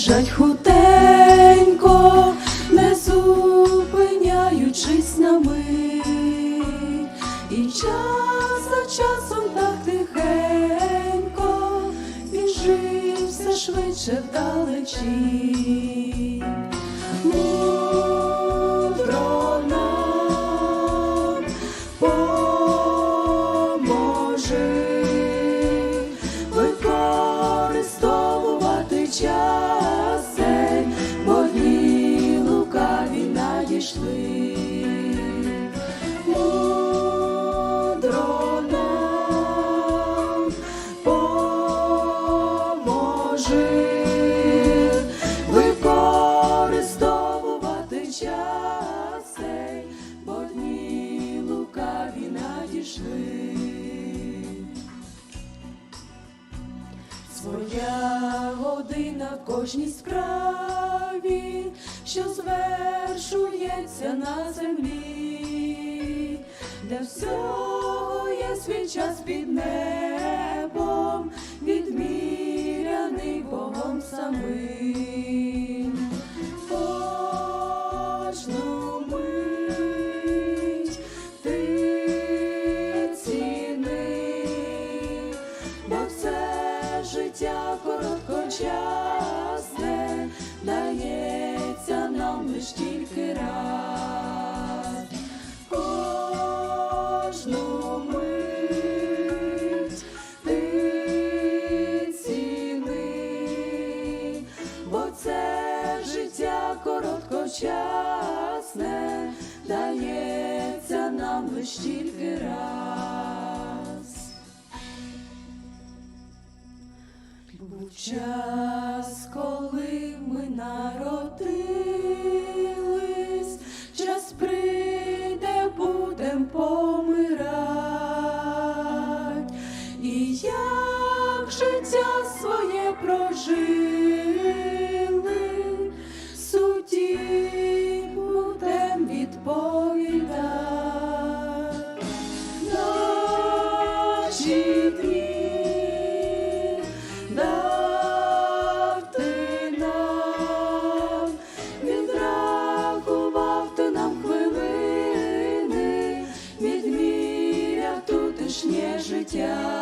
біжать хутенько, не зупиняючись на мить, і час за часом так тихенько біжить все швидше вдалечі. Надійшли. Мудро поможи використовувати час бо дні лукаві надійшли. Своя година в кожній справі, що звершується на землі, для всього є свій час під небом, відміряний Богом самим. Кожну мить ти ціни, бо це життя короткочасне, короткочасне, дається нам лиш тільки раз. Був час, коли ми народились, час прийде, будем помирать, і як життя своє прожили, Наші нам, відрахував ти нам хвилини, відміряв тутешнє життя.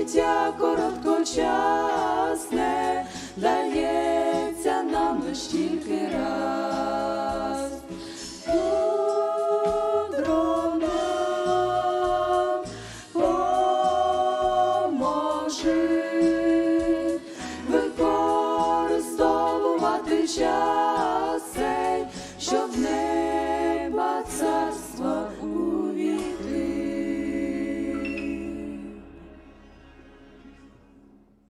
Життя короткочасне, дається нам лиш тільки раз.